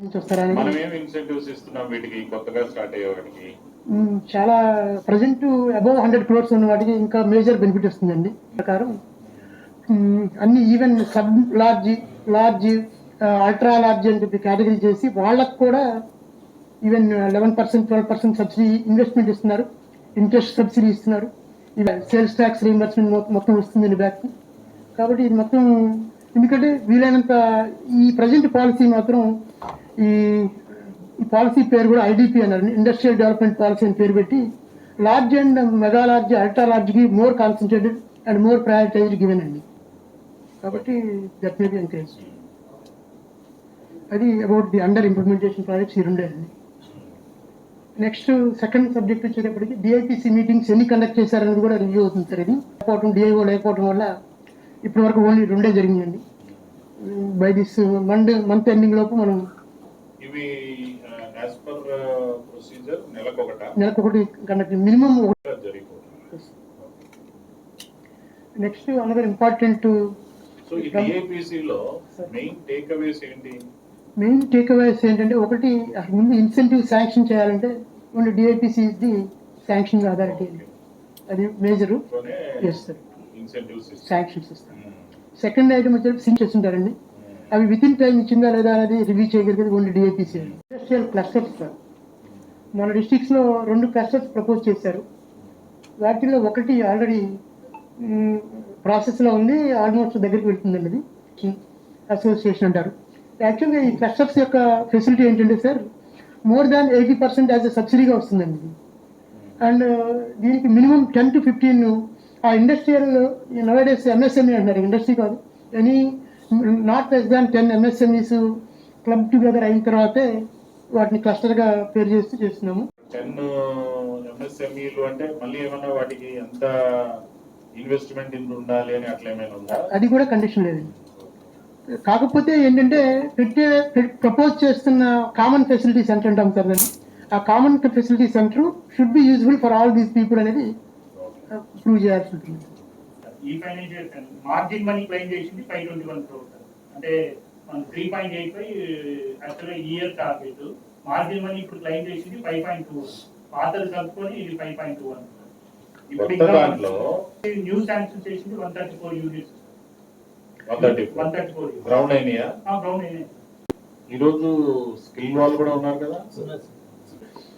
నుంచి వస్తారని మనం ఏం ఇన్సెంటివ్స్ ఇస్తున్నాం వీటికి? కొత్తగా స్టార్ట్ అయ్యే వాటికి? మ్, చాలా ప్రజెంట్ అబౌవ్ హండ్రెడ్ క్రోర్స్ ఉన్న వాటికి ఇంకా మేజర్ బెనిఫిట్ వస్తుందండి. ప్రకారం అన్ని even sub large large ultra large అని చెప్పి కేటగిరీ చేసి వాళ్ళకు కూడా even eleven percent twelve percent subsidy investment ఇస్తున్నారు. ఇంట్రెస్ట్ సబ్సిడీ ఇస్తున్నారు. ఈవెన్ సేల్స్ ట్యాక్స్ రీఇంబర్స్మెంట్ మొత్తం వస్తుంది బ్యాక్ కాబట్టి ఇది మొత్తం ఎందుకంటే వీలైనంత ఈ ప్రజెంట్ పాలసీ మాత్రం ఈ ఈ పాలసీ పేరు కూడా ఐడిపి అన్నారు. ఇండస్ట్రియల్ డెవలప్మెంట్ పాలసీ అని పేరు పెట్టి large and mega large ultra లార్జ్కి more concentrated and more prioritised given అండి. కాబట్టి దట్ మే బి ఎంకరేజ్ అది about the under implementation projects ఈ రెండే అండి. నెక్స్ట్ సెకండ్ సబ్జెక్ట్ వచ్చేటప్పటికి డిఐపిసి మీటింగ్స్ ఎన్ని కండక్ట్ చేశారనేది కూడా రివ్యూ అవుతుంది సార్ ఇది. లేకపోవడం డిఐఓ లేకపోవడం వల్ల ఇప్పటి వరకు ఓన్లీ రెండే జరిగిందండి by this Monday month ending లోపు మనం ఇవి యాజ్ పర్ ప్రొసీజర్ నెలకొకట. నెలకొకటి conduct minimum next another important so ఈ DAPC లో మెయిన్ టేక్ అవేస్ ఏంటి? మెయిన్ టేక్ అవేస్ ఏంటంటే ఒకటి ముందు ఇన్సెంటివ్ శాంక్షన్ చేయాలంటే only DIPC the sanction authority అది మేజరు ఎస్ సార్ శాంక్షన్స్ ఇస్తాం సెకండ్ ఐటమ్ వచ్చేసి సింక్ చేస్తుంటారండి అవి విత్ ఇన్ టైం ఇచ్చిందా లేదా అనేది రివ్యూ చేయగలిగేది only DIPC industrial clusters sir మన డిస్ట్రిక్ట్స్లో రెండు క్లస్టర్స్ ప్రపోజ్ చేశారు. వాటిలో ఒకటి ఆల్రెడీ ప్రాసెస్లో ఉంది ఆల్మోస్ట్ దగ్గరికి వెళ్తుందండి అది. Hmm. అసోసియేషన్ అంటారు. యాక్చువల్గా ఈ క్లస్టర్స్ యొక్క ఫెసిలిటీ ఏంటంటే sir more than eighty percent as a సబ్సిడీగా వస్తుందండి ఇది. అండ్ uh, దీనికి మినిమం టెన్ టు ఫిఫ్టీన్ ఆ ఇండస్ట్రియల్ నవేడేస్ ఎంఎస్ఎంఈ అంటున్నారు. ఇండస్ట్రీ కాదు. Any not less than ten MSMEs club together అయిన తర్వాతే వాటిని క్లస్టర్గా పేరు చేస్తూ చేస్తున్నాము. టెన్ ఎంఎస్ఎంఈలు అంటే మళ్ళీ ఏమన్నా వాటికి ఎంత ఇన్వెస్ట్మెంట్ ఇంత ఉండాలి అని అట్లా ఏమైనా ఉందా? అది కూడా కండిషన్ లేదండి కాకపోతే ఏంటంటే పెట్టే ప్రపోజ్ చేస్తున్న కామన్ ఫెసిలిటీ సెంటర్ అంటాం సార్ దాన్ని. ఆ common facility centre should be useful for all these people అనేది ప్రూవ్ చేయాల్సి ఉంటుంది. ఈ ఫైనాన్షియల్ మార్జిన్ మనీ క్లెయిమ్ చేసింది ఫైవ్ ట్వంటీ వన్ క్రోర్స్ అంటే మన త్రీ పాయింట్ ఎయిట్ ఫైవ్ యాక్చువల్గా ఇయర్ టార్గెట్ మార్జిన్ మనీ ఇప్పుడు క్లెయిమ్ చేసింది ఫైవ్ పాయింట్ టూ పాతలు కలుపుకొని ఇది ఫైవ్ పాయింట్ టూ వన్ ఇప్పుడు న్యూ శాంక్షన్ చేసింది one thirty four units one thirty one thirty four ground అయినాయా గ్రౌండ్ ఈ రోజు స్కిల్ వాళ్ళు కూడా ఉన్నారు కదా?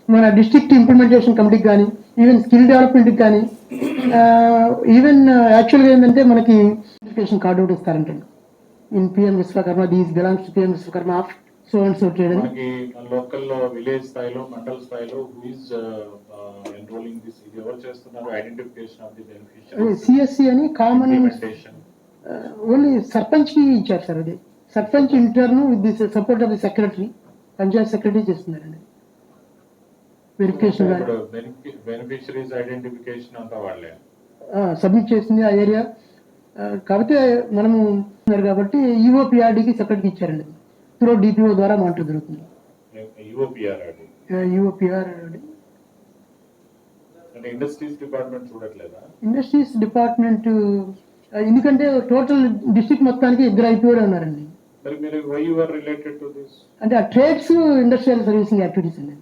మన డిస్ట్రిక్ట్ ఇంప్లిమెంటేషన్ కమిటీకి కానీ ఈవెన్ స్కిల్ డెవలప్మెంట్కి కానీ ఈవెన్ యాక్చువల్గా ఏంటంటే మనకి ఎడ్యుకేషన్ కార్డు ఒకటి ఇస్తారంటే in PM Vishwakarma these belongs to PM Vishwakarma of so and so trade మనకి లోకల్ విలేజ్ స్థాయిలో మండల స్థాయిలో హూఇస్ ఎన్రోలింగ్ దిస్ ఇది ఎవరు చేస్తున్నారు identification of the beneficiary CSC అని కామన్ ఓన్లీ సర్పంచ్కి ఇచ్చారు సార్ అది. Sarpanch ఇంటర్ను with the support of the secretary panchayat secretary చేస్తున్నారండి. వెరిఫికేషన్ బెనిఫిషరీస్ ఐడెంటిఫికేషన్ అంతా వాళ్ళే. సబ్మిట్ చేసింది ఆ ఏరియా కాకపోతే మనము కాబట్టి E ఈఓపిఆర్డీకి సెపరేట్గా ఇచ్చారండి. త్రూ డిపిఓ ద్వారా మానిటర్ జరుగుతుంది. ఈఓపిఆర్ ఇండస్ట్రీస్ డిపార్ట్మెంట్ చూడట్లేదా? ఇండస్ట్రీస్ డిపార్ట్మెంట్ ఎందుకంటే టోటల్ డిస్ట్రిక్ట్ మొత్తానికి ఇద్దరు ఐపీఓలు ఉన్నారండి. అంటే ఆ ట్రేడ్స్ ఇండస్ట్రియల్ సర్వీసింగ్ యాక్టివిటీస్ అండి.